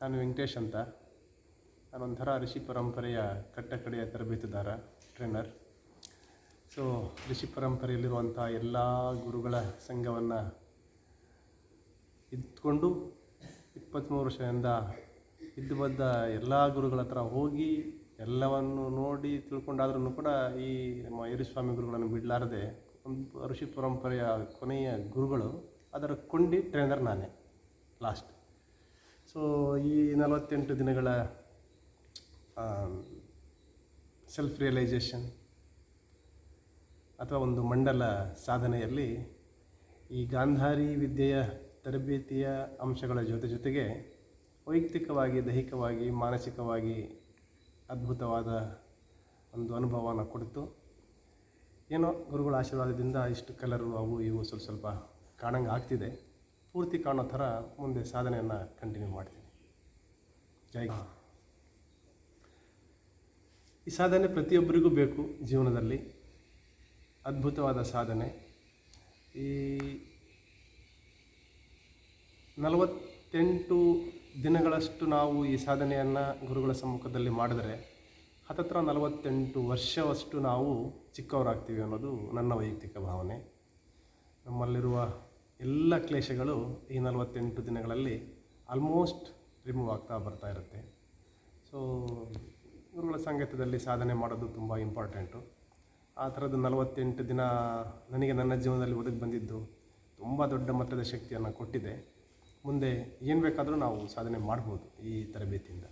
ನಾನು ವೆಂಕಟೇಶ್ ಅಂತ. ನಾನೊಂಥರ ಋಷಿ ಪರಂಪರೆಯ ಕಟ್ಟಕಡೆಯ ತರಬೇತುದಾರ ಟ್ರೈನರ್ ಸೊ ಋಷಿ ಪರಂಪರೆಯಲ್ಲಿರುವಂಥ ಎಲ್ಲ ಗುರುಗಳ ಸಂಘವನ್ನು ಇದ್ಕೊಂಡು ಇಪ್ಪತ್ತ್ಮೂರು ವರ್ಷದಿಂದ ಇದ್ದು ಬದ್ದ ಎಲ್ಲ ಗುರುಗಳ ಹತ್ರ ಹೋಗಿ ಎಲ್ಲವನ್ನು ನೋಡಿ ತಿಳ್ಕೊಂಡಾದ್ರೂ ಕೂಡ ಈ ನಮ್ಮ ಯರಿಸ್ವಾಮಿ ಗುರುಗಳನ್ನು ಬಿಡಲಾರದೆ ಒಂದು ಋಷಿ ಪರಂಪರೆಯ ಕೊನೆಯ ಗುರುಗಳು. ಅದರ ಕೊಂಡಿ ಟ್ರೈನರ್ ನಾನೇ ಲಾಸ್ಟ್ ಸೊ ಈ ನಲವತ್ತೆಂಟು ದಿನಗಳ ಸೆಲ್ಫ್ ರಿಯಲೈಸೇಷನ್ ಅಥವಾ ಒಂದು ಮಂಡಲ ಸಾಧನೆಯಲ್ಲಿ ಈ ಗಾಂಧಾರಿ ವಿದ್ಯೆಯ ತರಬೇತಿಯ ಅಂಶಗಳ ಜೊತೆ ಜೊತೆಗೆ ವೈಯಕ್ತಿಕವಾಗಿ, ದೈಹಿಕವಾಗಿ, ಮಾನಸಿಕವಾಗಿ ಅದ್ಭುತವಾದ ಒಂದು ಅನುಭವವನ್ನು ಕೊಡ್ತು. ಏನೋ ಗುರುಗಳ ಆಶೀರ್ವಾದದಿಂದ ಇಷ್ಟು ಕಲರು ಅವು ಇವು ಸ್ವಲ್ಪ ಸ್ವಲ್ಪ ಕಾಣಂಗೆ ಆಗ್ತಿದೆ ಪೂರ್ತಿ ಕಾಣೋ ಥರ ಮುಂದೆ ಸಾಧನೆಯನ್ನು ಕಂಟಿನ್ಯೂ ಮಾಡ್ತೀನಿ. ಜೈ ಈ ಸಾಧನೆ ಪ್ರತಿಯೊಬ್ಬರಿಗೂ ಬೇಕು ಜೀವನದಲ್ಲಿ. ಅದ್ಭುತವಾದ ಸಾಧನೆ. ಈ ನಲವತ್ತೆಂಟು ದಿನಗಳಷ್ಟು ನಾವು ಈ ಸಾಧನೆಯನ್ನು ಗುರುಗಳ ಸಮ್ಮುಖದಲ್ಲಿ ಮಾಡಿದರೆ ಹತ್ತತ್ರ ನಲವತ್ತೆಂಟು ವರ್ಷವಷ್ಟು ನಾವು ಚಿಕ್ಕವರಾಗ್ತೀವಿ ಅನ್ನೋದು ನನ್ನ ವೈಯಕ್ತಿಕ ಭಾವನೆ. ನಮ್ಮಲ್ಲಿರುವ ಎಲ್ಲ ಕ್ಲೇಶಗಳು ಈ ನಲವತ್ತೆಂಟು ದಿನಗಳಲ್ಲಿ ಆಲ್ಮೋಸ್ಟ್ ರಿಮೂವ್ ಆಗ್ತಾ ಬರ್ತಾ ಇರುತ್ತೆ. ಸೊ ಗುರುಗಳ ಸಂಗೀತದಲ್ಲಿ ಸಾಧನೆ ಮಾಡೋದು ತುಂಬ ಇಂಪಾರ್ಟೆಂಟು ಆ ಥರದ್ದು ನಲವತ್ತೆಂಟು ದಿನ ನನಗೆ ನನ್ನ ಜೀವನದಲ್ಲಿ ಒದಗಿ ಬಂದಿದ್ದು ತುಂಬ ದೊಡ್ಡ ಮಟ್ಟದ ಶಕ್ತಿಯನ್ನು ಕೊಟ್ಟಿದೆ. ಮುಂದೆ ಏನು ಬೇಕಾದರೂ ನಾವು ಸಾಧನೆ ಮಾಡ್ಬೋದು ಈ ತರಬೇತಿಯಿಂದ.